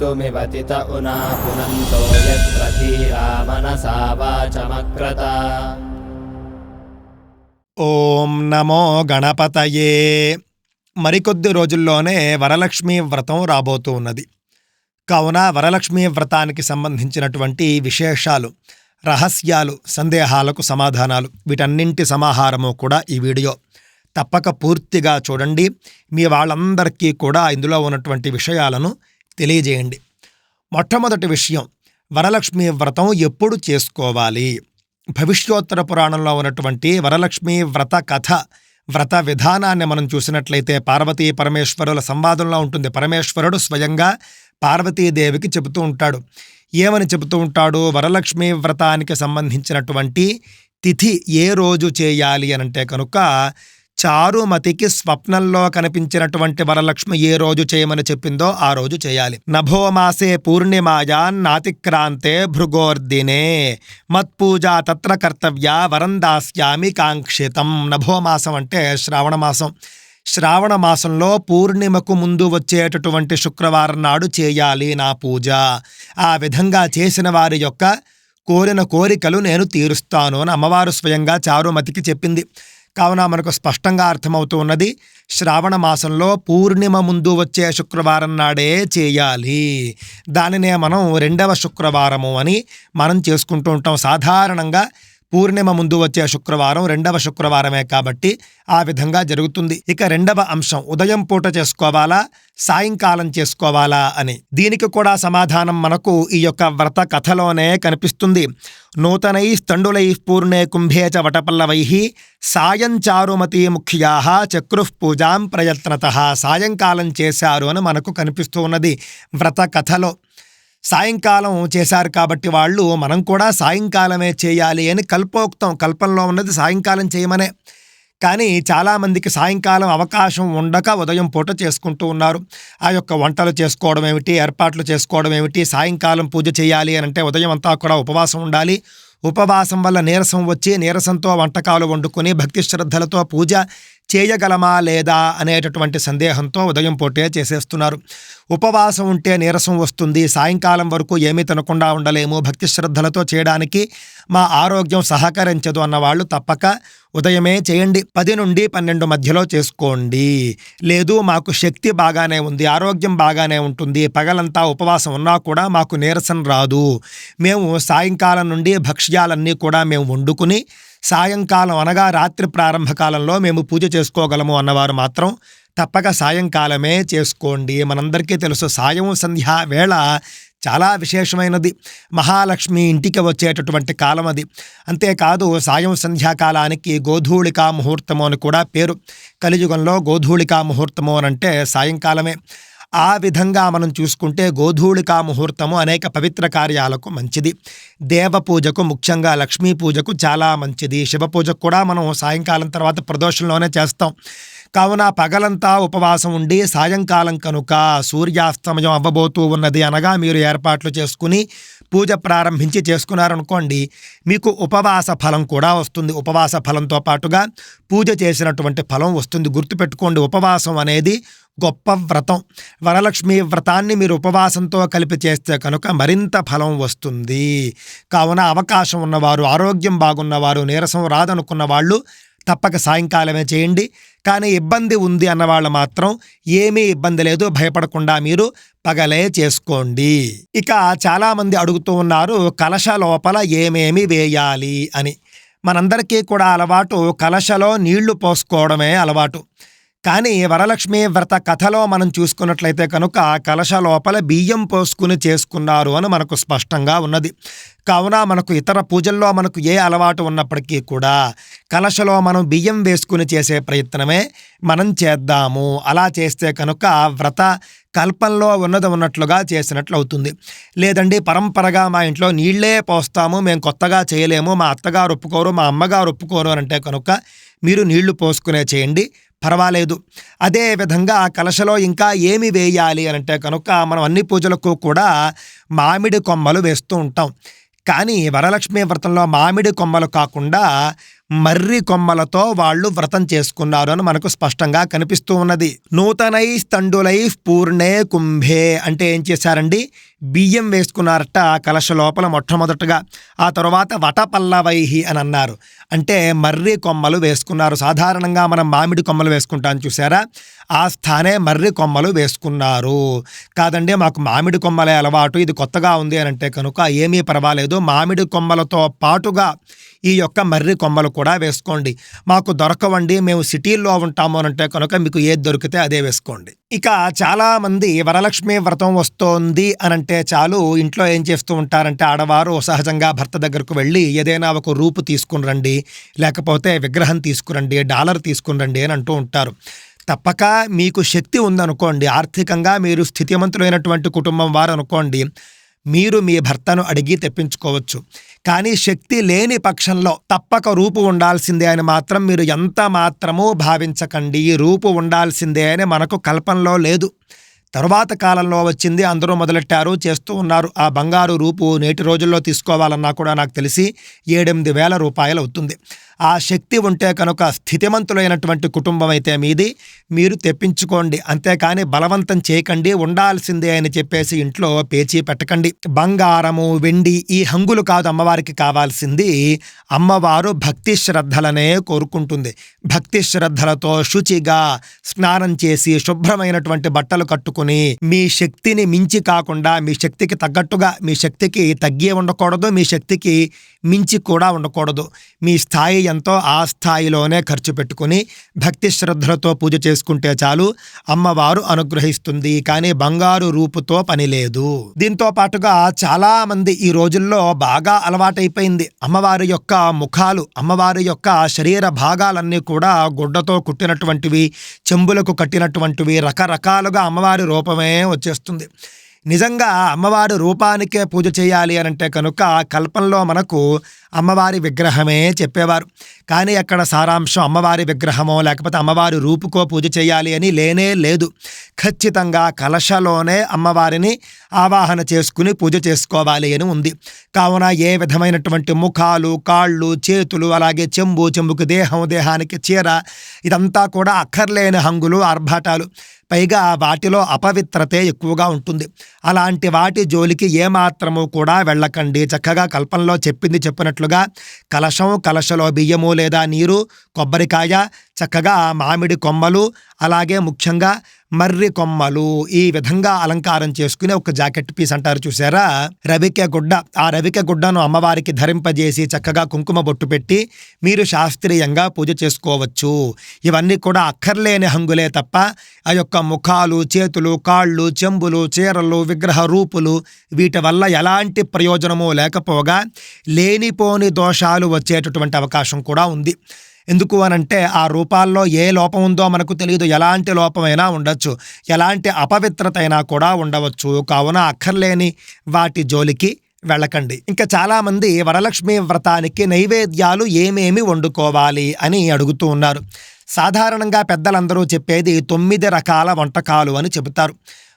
कर्तुमिवतित उना पुनन्तो यत्र धीरा मनसा वाचमक्रत ఓం నమో గణపతయే మరికొద్ది రోజుల్లోనే వరలక్ష్మి వ్రతం రాబోతూ ఉన్నది కావున వరలక్ష్మి వ్రతానికి సంబంధించినటువంటి విశేషాలు రహస్యాలు సందేహాలకు సమాధానాలు వీటన్నింటి సమాహారము కూడా ఈ వీడియో తప్పక పూర్తిగా చూడండి మీ వాళ్ళందరికీ కూడా ఇందులో ఉన్నటువంటి విషయాలను తెలియజేయండి. మొట్టమొదటి విషయం వరలక్ష్మి వ్రతం ఎప్పుడు చేసుకోవాలి? భవిష్యోత్తర పురాణంలో ఉన్నటువంటి వరలక్ష్మి వ్రత కథ వ్రత విధానాన్ని మనం చూసినట్లయితే పార్వతీ పరమేశ్వరుల సంవాదంలో ఉంటుంది. పరమేశ్వరుడు స్వయంగా పార్వతీదేవికి చెబుతూ ఉంటాడు. ఏమని చెబుతూ ఉంటాడు? వరలక్ష్మి వ్రతానికి సంబంధించినటువంటి తిథి ఏ రోజు చేయాలి అనంటే కనుక చారుమతికి స్వప్నంలో కనిపించినటువంటి వరలక్ష్మి ఏ రోజు చేయమని చెప్పిందో ఆ రోజు చేయాలి. నభోమాసే పూర్ణిమాయాన్నాతిక్రాంతే భృగోర్దినే మత్పూజా తత్ర కర్తవ్య వరం దాస్యామి కాంక్షితం. నభోమాసం అంటే శ్రావణ మాసం. శ్రావణ మాసంలో పూర్ణిమకు ముందు వచ్చేటటువంటి శుక్రవారం నాడు చేయాలి నా పూజ. ఆ విధంగా చేసిన వారి యొక్క కోరిన కోరికలు నేను తీరుస్తాను అని అమ్మవారు స్వయంగా చారుమతికి చెప్పింది. కావున మనకు స్పష్టంగా అర్థమవుతూ ఉన్నది శ్రావణ మాసంలో పూర్ణిమ ముందు వచ్చే శుక్రవారం నాడే చేయాలి. దానినే మనం రెండవ శుక్రవారము అని మనం చేసుకుంటూ ఉంటాం. సాధారణంగా పూర్ణిమ ముందు వచ్చే శుక్రవారం రెండవ శుక్రవారమే కాబట్టి ఆ విధంగా జరుగుతుంది. ఇక రెండవ అంశం ఉదయం పూట చేసుకోవాలా సాయంకాలం చేసుకోవాలా అని. దీనికి కూడా సమాధానం మనకు ఈ యొక్క వ్రత కథలోనే కనిపిస్తుంది. నూతనై స్థండులై పూర్ణే కుంభే చ వటపల్లవై సాయంచారుమతి ముఖ్యా చక్రు పూజాం ప్రయత్నత సాయంకాలం చేశారు అని మనకు కనిపిస్తూ ఉన్నది వ్రత కథలో. సాయంకాలం చేశారు కాబట్టి వాళ్ళు మనం కూడా సాయంకాలమే చేయాలి అని కల్పోక్తం కల్పనలో ఉన్నది సాయంకాలం చేయమనే. కానీ చాలామందికి సాయంకాలం అవకాశం ఉండక ఉదయం పూట చేసుకుంటూ ఉన్నారు. ఆ యొక్క వంటలు చేసుకోవడం ఏమిటి ఏర్పాట్లు చేసుకోవడం ఏమిటి సాయంకాలం పూజ చేయాలి అని అంటే ఉదయం అంతా కూడా ఉపవాసం ఉండాలి. ఉపవాసం వల్ల నీరసం వచ్చి నీరసంతో వంటకాలు వండుకొని భక్తి శ్రద్ధలతో పూజ చేయగలమా లేదా అనేటటువంటి సందేహంతో ఉదయం పూటే చేసేస్తున్నారు. ఉపవాసం ఉంటే నీరసం వస్తుంది. సాయంకాలం వరకు ఏమీ తినకుండా ఉండలేము. భక్తి శ్రద్ధలతో చేయడానికి మా ఆరోగ్యం సహకరించదు అన్న వాళ్ళు తప్పక ఉదయమే చేయండి. పది నుండి పన్నెండు మధ్యలో చేసుకోండి. లేదు మాకు శక్తి బాగానే ఉంది ఆరోగ్యం బాగానే ఉంటుంది. పగలంతా ఉపవాసం ఉన్నా కూడా మాకు నీరసం రాదు. మేము సాయంకాలం నుండి భక్ష్యాలన్నీ కూడా మేము వండుకుని సాయంకాలం అనగా రాత్రి ప్రారంభ కాలంలో మేము పూజ చేసుకోగలము అన్నవారు మాత్రం తప్పక సాయంకాలమే చేసుకోండి. మనందరికీ తెలుసు సాయం సంధ్యా వేళ చాలా విశేషమైనది. మహాలక్ష్మి ఇంటికి వచ్చేటటువంటి కాలం అది. అంతేకాదు సాయం సంధ్యాకాలానికి గోధూళికా ముహూర్తము అని కూడా పేరు. కలియుగంలో గోధూళికా ముహూర్తము అని అంటే సాయంకాలమే. ఆ విధంగా మనం చూసుకుంటే గోధూళికా ముహూర్తము అనేక పవిత్ర కార్యాలకు మంచిది. దేవ పూజకు ముఖ్యంగా లక్ష్మీ పూజకు చాలా మంచిది. శివ పూజకు కూడా మనం సాయంకాలం తర్వాత ప్రదోషంలోనే చేస్తాం. కావున పగలంతా ఉపవాసం ఉండి సాయంకాలం కనుక సూర్యాస్తమయం అవ్వబోతూ ఉన్నది అనగా మీరు ఏర్పాట్లు చేసుకుని పూజ ప్రారంభించి చేసుకున్నారనుకోండి మీకు ఉపవాస ఫలం కూడా వస్తుంది. ఉపవాస ఫలంతో పాటుగా పూజ చేసినటువంటి ఫలం వస్తుంది. గుర్తుపెట్టుకోండి ఉపవాసం అనేది గొప్ప వ్రతం. వరలక్ష్మి వ్రతాన్ని మీరు ఉపవాసంతో కలిపి చేస్తే కనుక మరింత ఫలం వస్తుంది. కావున అవకాశం ఉన్నవారు ఆరోగ్యం బాగున్నవారు నీరసం రాదనుకున్న వాళ్ళు తప్పక సాయంకాలమే చేయండి. కానీ ఇబ్బంది ఉంది అన్నవాళ్ళు మాత్రం ఏమీ ఇబ్బంది లేదు భయపడకుండా మీరు పగలే చేసుకోండి. ఇక చాలామంది అడుగుతూ ఉన్నారు కలశ లోపల ఏమేమి వేయాలి అని. మనందరికీ కూడా అలవాటు కలశలో నీళ్ళు పోసుకోవడమే అలవాటు. కానీ వరలక్ష్మి వ్రత కథలో మనం చూసుకున్నట్లయితే కనుక కలశ లోపల బియ్యం పోసుకుని చేసుకున్నారు అని మనకు స్పష్టంగా ఉన్నది. కావున మనకు ఇతర పూజల్లో మనకు ఏ అలవాటు ఉన్నప్పటికీ కూడా కలశలో మనం బియ్యం వేసుకుని చేసే ప్రయత్నమే మనం చేద్దాము. అలా చేస్తే కనుక వ్రత కల్పంలో ఉన్నది ఉన్నట్లుగా చేసినట్లు అవుతుంది. లేదండి పరంపరగా మా ఇంట్లో నీళ్ళే పోస్తాము మేము కొత్తగా చేయలేము మా అత్తగారు ఒప్పుకోరు మా అమ్మగారు ఒప్పుకోరు అని అంటే కనుక మీరు నీళ్ళు పోసుకునే చేయండి. పర్వాలేదు. అదే విధంగా ఆ కలశలో ఇంకా ఏమి వేయాలి అని అంటే కనుక మనం అన్ని పూజలకు కూడా మామిడి కొమ్మలు వేస్తూ ఉంటాం. కానీ వరలక్ష్మి వ్రతంలో మామిడి కొమ్మలు కాకుండా మర్రి కొమ్మలతో వాళ్ళు వ్రతం చేసుకున్నారు అని మనకు స్పష్టంగా కనిపిస్తూ ఉన్నది. నూతనై స్తండులై పూర్ణే కుంభే అంటే ఏం చేశారండి? బియ్యం వేసుకున్నారట కలశ లోపల మొట్టమొదటగా. ఆ తర్వాత వటపల్లవైహి అని అన్నారు. అంటే మర్రి కొమ్మలు వేసుకున్నారు. సాధారణంగా మనం మామిడి కొమ్మలు వేసుకుంటాం చూసారా ఆ స్థానే మర్రి కొమ్మలు వేసుకున్నారు. కాదండి మాకు మామిడి కొమ్మలే అలవాటు. ఇది కొత్తగా ఉంది అని అంటే కనుక ఏమీ పర్వాలేదు. మామిడి కొమ్మలతో పాటుగా ఈ యొక్క మర్రి కొమ్మలు కూడా వేసుకోండి. మాకు దొరకవండి. మేము సిటీల్లో ఉంటాము అని అంటే కనుక మీకు ఏది దొరికితే అదే వేసుకోండి. ఇక చాలామంది వరలక్ష్మి వ్రతం వస్తోంది అనంటే చాలు ఇంట్లో ఏం చేస్తూ ఉంటారంటే ఆడవారు సహజంగా భర్త దగ్గరకు వెళ్ళి ఏదైనా ఒక రూపు తీసుకుని రండి లేకపోతే విగ్రహం తీసుకురండి డాలర్ తీసుకుని రండి అని అంటూ ఉంటారు. తప్పక మీకు శక్తి ఉందనుకోండి ఆర్థికంగా మీరు స్థితిమంతులైనటువంటి కుటుంబం వారు అనుకోండి మీరు మీ భర్తను అడిగి తెప్పించుకోవచ్చు. కానీ శక్తి లేని పక్షంలో తప్పక రూపు ఉండాల్సిందే అని మాత్రం మీరు ఎంత మాత్రమూ భావించకండి. ఈ రూపు ఉండాల్సిందే అని మనకు కల్పనలో లేదు. తరువాత కాలంలో వచ్చింది. అందరూ మొదలెట్టారు చేస్తూ ఉన్నారు. ఆ బంగారు రూపు నేటి రోజుల్లో తీసుకోవాలన్నా కూడా నాకు తెలిసి ఏడెనిమిది వేల రూపాయలు అవుతుంది. ఆ శక్తి ఉంటే కనుక స్థితిమంతులైనటువంటి కుటుంబం అయితే మీది. మీరు తెప్పించుకోండి. అంతేకాని బలవంతం చేయకండి. ఉండాల్సిందే అని చెప్పేసి ఇంట్లో పేచీ పెట్టకండి. బంగారము వెండి ఈ హంగులు కాదు అమ్మవారికి కావాల్సింది. అమ్మవారు భక్తి శ్రద్ధలనే కోరుకుంటుంది. భక్తి శ్రద్ధలతో శుచిగా స్నానం చేసి శుభ్రమైనటువంటి బట్టలు కట్టుకుని మీ శక్తిని మించి కాకుండా మీ శక్తికి తగ్గట్టుగా మీ శక్తికి తగ్గి ఉండకూడదు. మీ శక్తికి మించి కూడా ఉండకూడదు. మీ స్థాయి ఎంతో ఆ స్థాయిలోనే ఖర్చు పెట్టుకుని భక్తి శ్రద్ధలతో పూజ చేసుకుంటే చాలు అమ్మవారు అనుగ్రహిస్తుంది. కానీ బంగారు రూపుతో పని లేదు. దీంతో పాటుగా చాలా మంది ఈ రోజుల్లో బాగా అలవాటైపోయింది. అమ్మవారి యొక్క ముఖాలు అమ్మవారి యొక్క శరీర భాగాలన్నీ కూడా గుడ్డతో కుట్టినటువంటివి చెంబులకు కట్టినటువంటివి రకరకాలుగా అమ్మవారి రూపమే వచ్చేస్తుంది. నిజంగా అమ్మవారి రూపానికే పూజ చేయాలి అని అంటే కనుక కల్పంలో మనకు అమ్మవారి విగ్రహమే చెప్పేవారు. కానీ అక్కడ సారాంశం అమ్మవారి విగ్రహమో లేకపోతే అమ్మవారి రూపుకో పూజ చేయాలి అని లేనే లేదు. ఖచ్చితంగా కలశలోనే అమ్మవారిని ఆవాహన చేసుకుని పూజ చేసుకోవాలి అని ఉంది. కావున ఏ విధమైనటువంటి ముఖాలు కాళ్ళు చేతులు అలాగే చెంబు చెంబుకు దేహం దేహానికి చీర ఇదంతా కూడా అక్కర్లేని హంగులు ఆర్భాటాలు. పైగా వాటిలో అపవిత్రతే ఎక్కువగా ఉంటుంది. అలాంటి వాటి జోలికి ఏమాత్రము కూడా వెళ్ళకండి. చక్కగా కల్పనలో చెప్పింది చెప్పినట్లుగా కలశం కలశలో బియ్యము లేదా నీరు కొబ్బరికాయ చక్కగా మామిడి కొమ్మలు అలాగే ముఖ్యంగా మర్రి కొమ్మలు ఈ విధంగా అలంకారం చేసుకుని ఒక జాకెట్ పీస్ అంటారు చూసారా రవిక గుడ్డ. ఆ రవిక గుడ్డను అమ్మవారికి ధరింపజేసి చక్కగా కుంకుమ బొట్టు పెట్టి మీరు శాస్త్రీయంగా పూజ చేసుకోవచ్చు. ఇవన్నీ కూడా అక్కర్లేని హంగులే తప్ప ఆ యొక్క ముఖాలు చేతులు కాళ్ళు చెంబులు చీరలు విగ్రహ రూపులు వీటి వల్ల ఎలాంటి ప్రయోజనము లేకపోగా లేనిపోని దోషాలు వచ్చేటటువంటి అవకాశం కూడా ఉంది. ఎందుకు అనంటే ఆ రూపాల్లో ఏ లోపం ఉందో మనకు తెలియదు. ఎలాంటి లోపమైనా ఉండొచ్చు. ఎలాంటి అపవిత్రత అయినా కూడా ఉండవచ్చు. కావున అక్కర్లేని వాటి జోలికి వెళ్ళకండి. ఇంకా చాలామంది వరలక్ష్మి వ్రతానికి నైవేద్యాలు ఏమేమి వండుకోవాలి అని అడుగుతూ ఉన్నారు. సాధారణంగా పెద్దలందరూ చెప్పేది తొమ్మిది రకాల వంటకాలు అని చెబుతారు.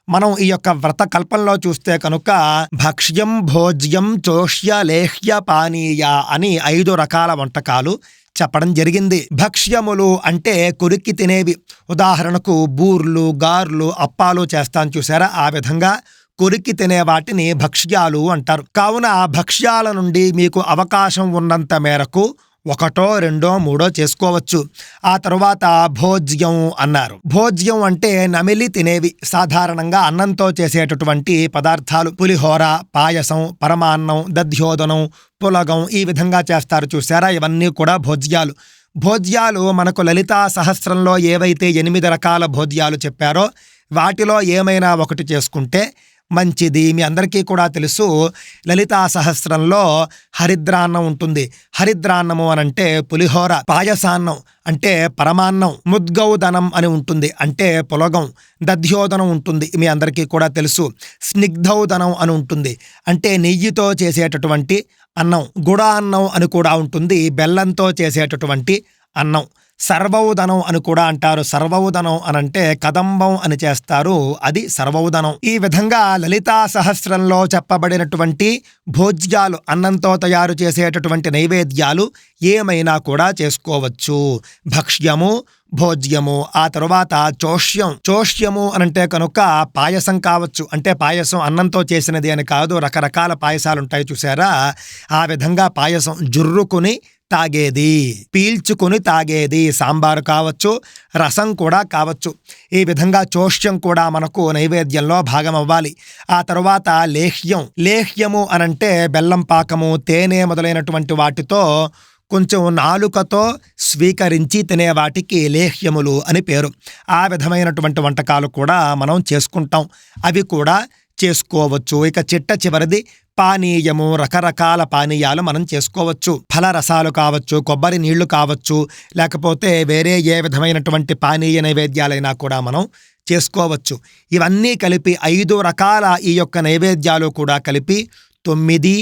మనం ఈ యొక్క వ్రత కల్పంలో చూస్తే కనుక భక్ష్యం భోజ్యం చోష్య లేహ్య పానీయ అని ఐదు రకాల వంటకాలు చెప్పడం జరిగింది. భక్ష్యములు అంటే కొరికి తినేవి. ఉదాహరణకు బూర్లు గార్లు అప్పాలు చేస్తాను చూసారా? ఆ విధంగా కొరికి తినే వాటిని భక్ష్యాలు అంటారు. కావున భక్ష్యాల నుండి మీకు అవకాశం ఉన్నంత మేరకు ఒకటో రెండో మూడో చేసుకోవచ్చు. ఆ తర్వాత భోజ్యం అన్నారు. భోజ్యం అంటే నమిలి తినేవి. సాధారణంగా అన్నంతో చేసేటటువంటి పదార్థాలు. పులిహోర పాయసం పరమాన్నం దధ్యోదనం పులగం ఈ విధంగా చేస్తారు చూసారా ఇవన్నీ కూడా భోజ్యాలు. భోజ్యాలు మనకు లలితా సహస్రంలో ఏవైతే ఎనిమిది రకాల భోజ్యాలు చెప్పారో వాటిలో ఏమైనా ఒకటి చేసుకుంటే మంచిది. మీ అందరికీ కూడా తెలుసు లలితా సహస్రంలో హరిద్రాన్నం ఉంటుంది. హరిద్రాన్నము అనంటే పులిహోర పాయసాన్నం అంటే పరమాన్నం ముద్గౌదనం అని ఉంటుంది. అంటే పులగం దధ్యోదనం ఉంటుంది. మీ అందరికీ కూడా తెలుసు. స్నిగ్ధౌదనం అని ఉంటుంది. అంటే నెయ్యితో చేసేటటువంటి అన్నం గుడా అన్నం అని కూడా ఉంటుంది. బెల్లంతో చేసేటటువంటి అన్నం. సర్వౌదనం అని కూడా అంటారు. సర్వౌదనం అనంటే కదంబం అని చేస్తారు. అది సర్వౌదనం. ఈ విధంగా లలితా సహస్రంలో చెప్పబడినటువంటి భోజ్యాలు అన్నంతో తయారు చేసేటటువంటి నైవేద్యాలు ఏమైనా కూడా చేసుకోవచ్చు. భక్ష్యము భోజ్యము ఆ తరువాత చోష్యం. చోష్యము అనంటే కనుక పాయసం కావచ్చు. అంటే పాయసం అన్నంతో చేసినది అని కాదు. రకరకాల పాయసాలు ఉంటాయి చూసారా? ఆ విధంగా పాయసం జుర్రుకుని తాగేది పీల్చుకుని తాగేది సాంబారు కావచ్చు రసం కూడా కావచ్చు. ఈ విధంగా చోష్యం కూడా మనకు నైవేద్యంలో భాగం అవ్వాలి ఆ తరువాత లేహ్యం. లేహ్యము అనంటే బెల్లం పాకము తేనె మొదలైనటువంటి వాటితో కొంచెం నాలుకతో స్వీకరించి తినే వాటికి లేహ్యములు అని పేరు. ఆ విధమైనటువంటి వంటకాలు కూడా మనం చేసుకుంటాం. అవి కూడా చేసుకోవచ్చు. ఇక చిట్ట చివరిది పానీయము రకరకాల పానీయాలు మనం చేసుకోవచ్చు. ఫలరసాలు కావచ్చు కొబ్బరి నీళ్ళు కావచ్చు లేకపోతే వేరే ఏ విధమైనటువంటి పానీయ నైవేద్యాలైనా కూడా మనం చేసుకోవచ్చు. ఇవన్నీ కలిపి ఐదు రకాల ఈ యొక్క నైవేద్యాలు కూడా కలిపి తొమ్మిది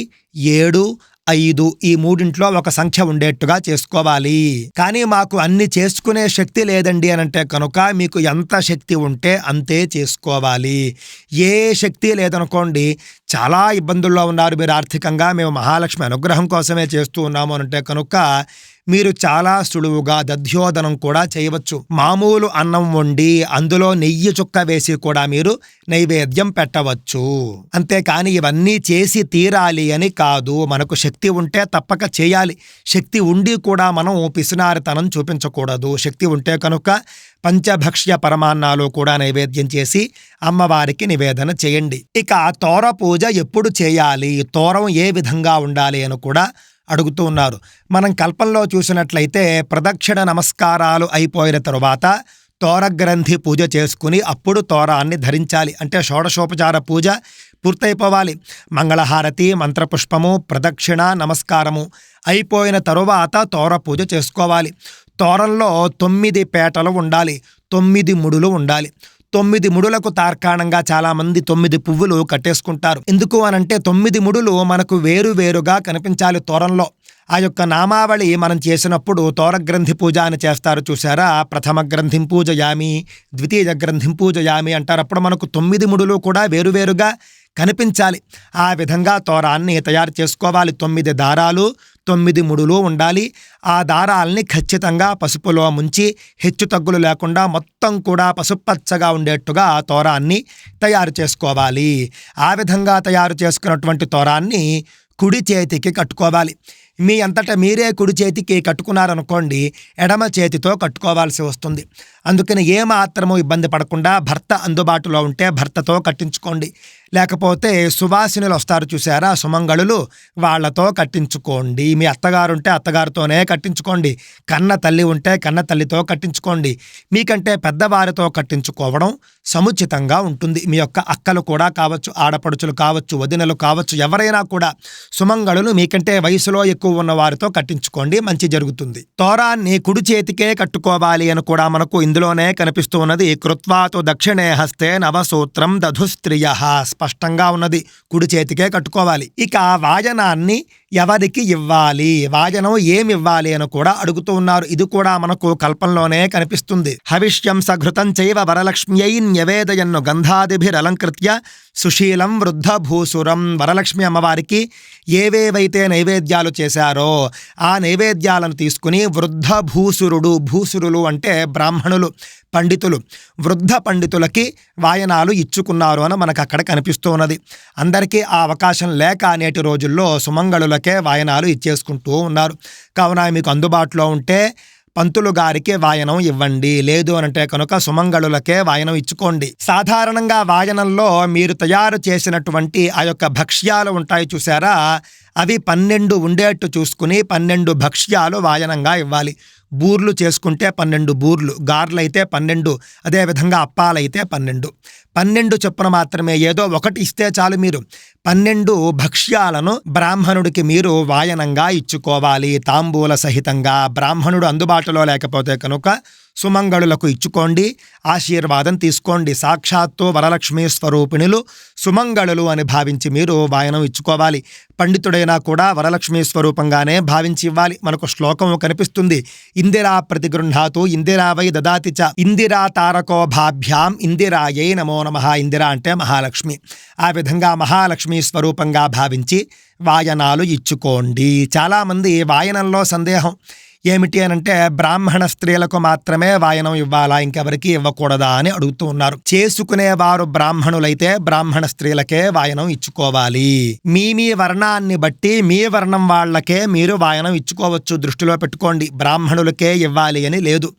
ఏడు ఐదు ఈ మూడింట్లో ఒక సంఖ్య ఉండేట్టుగా చేసుకోవాలి. కానీ మాకు అన్ని చేసుకునే శక్తి లేదండి అని అంటే కనుక మీకు ఎంత శక్తి ఉంటే అంతే చేసుకోవాలి. ఏ శక్తి లేదనుకోండి చాలా ఇబ్బందుల్లో ఉన్నారు మీరు ఆర్థికంగా. మేము మహాలక్ష్మి అనుగ్రహం కోసమే చేస్తూ ఉన్నాము అంటే కనుక మీరు చాలా సులువుగా దధ్యోదనం కూడా చేయవచ్చు. మామూలు అన్నం వండి అందులో నెయ్యి చుక్క వేసి కూడా మీరు నైవేద్యం పెట్టవచ్చు. అంతేకాని ఇవన్నీ చేసి తీరాలి అని కాదు. మనకు శక్తి ఉంటే తప్పక చేయాలి. శక్తి ఉండి కూడా మనం పిసినారితనం చూపించకూడదు. శక్తి ఉంటే కనుక పంచభక్ష్య పరమాన్నాలు కూడా నైవేద్యం చేసి అమ్మవారికి నివేదన చేయండి. ఇక తోర పూజ ఎప్పుడు చేయాలి? తోరం ఏ విధంగా ఉండాలి అని కూడా అడుగుతూ ఉన్నారు. మనం కల్పంలో చూసినట్లయితే ప్రదక్షిణ నమస్కారాలు అయిపోయిన తరువాత తోరగ్రంథి పూజ చేసుకుని అప్పుడు తోరాన్ని ధరించాలి. అంటే షోడశోపచార పూజ పూర్తయిపోవాలి. మంగళహారతి మంత్రపుష్పము ప్రదక్షిణ నమస్కారము అయిపోయిన తరువాత తోర పూజ చేసుకోవాలి. తోరంలో తొమ్మిది పేటలు ఉండాలి. తొమ్మిది ముడులు ఉండాలి. తొమ్మిది ముడులకు తార్కాణంగా చాలా మంది తొమ్మిది పువ్వులు కట్టేసుకుంటారు. ఎందుకు అనంటే తొమ్మిది ముడులు మనకు వేరు వేరుగా కనిపించాలి తోరంలో ఆ యొక్క నామావళి మనం చేసినప్పుడు తోరగ్రంథి పూజ అని చేస్తారు చూసారా ప్రథమ గ్రంథిం పూజయామి ద్వితీయ గ్రంథిం పూజయామి అంటారు. అప్పుడు మనకు తొమ్మిది ముడులు కూడా వేరువేరుగా కనిపించాలి. ఆ విధంగా తోరాన్ని తయారు చేసుకోవాలి. తొమ్మిది దారాలు తొమ్మిది ముడులు ఉండాలి. ఆ దారాల్ని ఖచ్చితంగా పసుపులో ముంచి హెచ్చు తగ్గులు లేకుండా మొత్తం కూడా పసుపచ్చగా ఉండేట్టుగా ఆ తోరాన్ని తయారు చేసుకోవాలి. ఆ విధంగా తయారు చేసుకున్నటువంటి తోరాన్ని కుడి చేతికి కట్టుకోవాలి. మీ అంతట మీరే కుడి చేతికి కట్టుకున్నారనుకోండి ఎడమ చేతితో కట్టుకోవాల్సి వస్తుంది. అందుకని ఏ ఇబ్బంది పడకుండా భర్త అందుబాటులో ఉంటే భర్తతో కట్టించుకోండి. లేకపోతే సువాసినులు వస్తారు చూసారా సుమంగళులు. వాళ్ళతో కట్టించుకోండి. మీ అత్తగారు ఉంటే అత్తగారితోనే కట్టించుకోండి. కన్న తల్లి ఉంటే కన్న తల్లితో కట్టించుకోండి. మీకంటే పెద్దవారితో కట్టించుకోవడం సముచితంగా ఉంటుంది. మీ యొక్క అక్కలు కూడా కావచ్చు ఆడపడుచులు కావచ్చు వదినలు కావచ్చు ఎవరైనా కూడా సుమంగళులు మీకంటే వయసులో ఎక్కువ ఉన్న వారితో కట్టించుకోండి. మంచి జరుగుతుంది. తోరాన్ని కుడి చేతికే కట్టుకోవాలి అని కూడా మనకు ఇందులోనే కనిపిస్తూ ఉన్నది. కృత్వాతో దక్షిణే హస్తే నవసూత్రం దధుస్త్రియ. స్పష్టంగా ఉన్నది. కుడి చేతికే కట్టుకోవాలి. ఇక వాజనాన్ని ఎవరికి ఇవ్వాలి? వాజనం ఏమి ఇవ్వాలి అని కూడా అడుగుతూ ఉన్నారు. ఇది కూడా మనకు కల్పంలోనే కనిపిస్తుంది. హవిష్యం సఘృతం చైవ వరలక్ష్మ్యై న్యవేదయన్ను గంధాదిభిరలంకృత్య సుశీలం వృద్ధ భూసురం వరలక్ష్మి అమ్మవారికి ఏవేవైతే నైవేద్యాలు చేశారో ఆ నైవేద్యాలను తీసుకుని వృద్ధ భూసురుడు భూసురులు అంటే బ్రాహ్మణులు పండితులు వృద్ధ పండితులకి వాయనాలు ఇచ్చుకున్నారు అని మనకు అక్కడ కనిపిస్తూ ఉన్నది అందరికీ ఆ అవకాశం లేక నేటి రోజుల్లో సుమంగళులకే వాయనాలు ఇచ్చేసుకుంటూ ఉన్నారు. కావున మీకు అందుబాటులో ఉంటే పంతులు గారికి వాయనం ఇవ్వండి. లేదు అనంటే కనుక సుమంగళులకే వాయనం ఇచ్చుకోండి. సాధారణంగా వాయనంలో మీరు తయారు చేసినటువంటి ఆ యొక్క భక్ష్యాలు ఉంటాయి చూసారా అవి పన్నెండు ఉండేట్టు చూసుకుని పన్నెండు భక్ష్యాలు వాయనంగా ఇవ్వాలి. బూర్లు చేసుకుంటే పన్నెండు బూర్లు గార్లైతే పన్నెండు అదేవిధంగా అప్పాలైతే పన్నెండు. పన్నెండు చొప్పున మాత్రమే ఏదో ఒకటి ఇస్తే చాలు మీరు. పన్నెండు భక్ష్యాలను బ్రాహ్మణుడికి మీరు వాయనంగా ఇచ్చుకోవాలి. తాంబూల సహితంగా బ్రాహ్మణుడు అందుబాటులో లేకపోతే కనుక సుమంగళులకు ఇచ్చుకోండి ఆశీర్వాదం తీసుకోండి సాక్షాత్తు వరలక్ష్మీ స్వరూపిణులు సుమంగళులు అని భావించి మీరు వాయనం ఇచ్చుకోవాలి. పండితుడైనా కూడా వరలక్ష్మీ స్వరూపంగానే భావించి ఇవ్వాలి. మనకు శ్లోకం కనిపిస్తుంది. ఇందిరా ప్రతిగృహాతు ఇందిరా వై దదాతి చ ఇందిరా తారకో భాభ్యాం ఇందిరాయై నమో నమ. ఇందిరా అంటే మహాలక్ష్మి. ఆ విధంగా మహాలక్ష్మి స్వరూపంగా భావించి వాయనాలు ఇచ్చుకోండి. చాలామంది వాయనంలో సందేహం. ఏమిటి అని అంటే బ్రాహ్మణ స్త్రీలకు మాత్రమే వాయనం ఇవ్వాలా ఇంకెవరికి ఇవ్వకూడదా అని అడుగుతూ ఉన్నారు. చేసుకునేవారు బ్రాహ్మణులైతే బ్రాహ్మణ స్త్రీలకే వాయనం ఇచ్చుకోవాలి. మీ మీ వర్ణాన్ని బట్టి మీ వర్ణం వాళ్ళకే మీరు వాయనం ఇచ్చుకోవచ్చు. దృష్టిలో పెట్టుకోండి. బ్రాహ్మణులకే ఇవ్వాలి అని లేదు.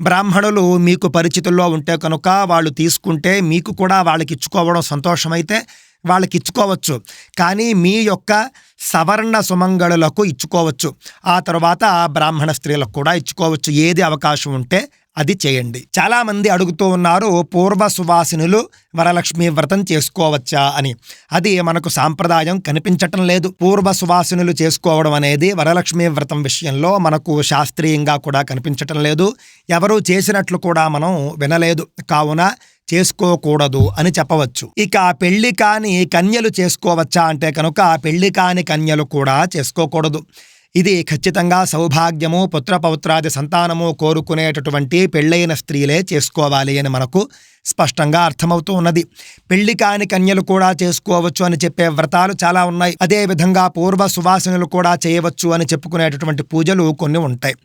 బ్రాహ్మణులు మీకు పరిచితుల్లో ఉంటే కనుక వాళ్ళు తీసుకుంటే మీకు కూడా వాళ్ళకి ఇచ్చుకోవడం సంతోషమైతే వాళ్ళకి ఇచ్చుకోవచ్చు కానీ మీ యొక్క సవర్ణ సుమంగళులకు ఇచ్చుకోవచ్చు. ఆ తర్వాత బ్రాహ్మణ స్త్రీలకు కూడా ఇచ్చుకోవచ్చు. ఏది అవకాశం ఉంటే అది చేయండి. చాలామంది అడుగుతూ ఉన్నారు పూర్వ సువాసినులు వరలక్ష్మి వ్రతం చేసుకోవచ్చా? అని. అది మనకు సాంప్రదాయం కనిపించటం లేదు. పూర్వ సువాసినులు చేసుకోవడం అనేది వరలక్ష్మి వ్రతం విషయంలో మనకు శాస్త్రీయంగా కూడా కనిపించటం లేదు. ఎవరు చేసినట్లు కూడా మనం వినలేదు. కావున చేసుకోకూడదు అని చెప్పవచ్చు. ఇక పెళ్ళి కాని కన్యలు చేసుకోవచ్చా అంటే కనుక పెళ్ళి కాని కన్యలు కూడా చేసుకోకూడదు. ఇది ఖచ్చితంగా సౌభాగ్యము పుత్రపౌత్రాది సంతానము కోరుకునేటటువంటి పెళ్ళైన స్త్రీలే చేసుకోవాలి అని మనకు స్పష్టంగా అర్థమవుతూ ఉన్నది. పెళ్ళి కాని కన్యలు కూడా చేసుకోవచ్చు అని చెప్పే వ్రతాలు చాలా ఉన్నాయి. అదే విధంగా పూర్వ సువాసనలు కూడా చేయవచ్చు అని చెప్పుకునేటటువంటి పూజలు కొన్ని ఉంటాయి.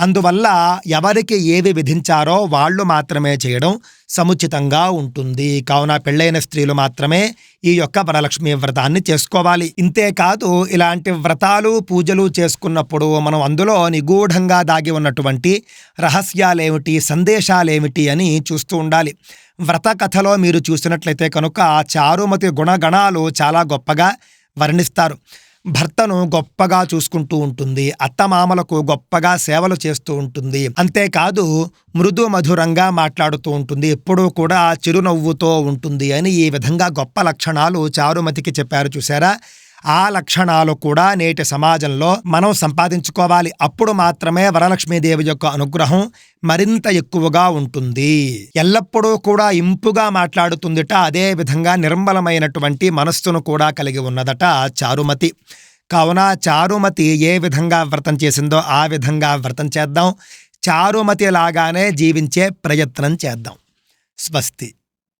అందువల్ల ఎవరికి ఏవి విధించారో వాళ్ళు మాత్రమే చేయడం సముచితంగా ఉంటుంది. కావున పెళ్ళైన స్త్రీలు మాత్రమే ఈ యొక్క వరలక్ష్మి వ్రతాన్ని చేసుకోవాలి. ఇంతేకాదు ఇలాంటి వ్రతాలు పూజలు చేసుకున్నప్పుడు మనం అందులో నిగూఢంగా దాగి ఉన్నటువంటి రహస్యాలేమిటి సందేశాలేమిటి అని చూస్తూ ఉండాలి. వ్రత కథలో మీరు చూసినట్లయితే కనుక చారుమతి గుణగణాలు చాలా గొప్పగా వర్ణిస్తారు. భర్తను గొప్పగా చూసుకుంటూ ఉంటుంది అత్తమామలకు గొప్పగా సేవలు చేస్తూ ఉంటుంది. అంతేకాదు మృదు మధురంగా మాట్లాడుతూ ఉంటుంది. ఎప్పుడూ కూడా చిరునవ్వుతో ఉంటుంది అని ఈ విధంగా గొప్ప లక్షణాలు చారుమతికి చెప్పారు చూసారా ఆ లక్షణాలు కూడా నేటి సమాజంలో మనం సంపాదించుకోవాలి. అప్పుడు మాత్రమే వరలక్ష్మీదేవి యొక్క అనుగ్రహం మరింత ఎక్కువగా ఉంటుంది. ఎల్లప్పుడూ కూడా ఇంపుగా మాట్లాడుతుందిట అదే విధంగా నిర్మలమైనటువంటి మనస్సును కూడా కలిగి ఉన్నదట చారుమతి. కావున చారుమతి ఏ విధంగా వ్రతం చేసిందో ఆ విధంగా వ్రతం చేద్దాం. చారుమతి లాగానే జీవించే ప్రయత్నం చేద్దాం. స్వస్తి.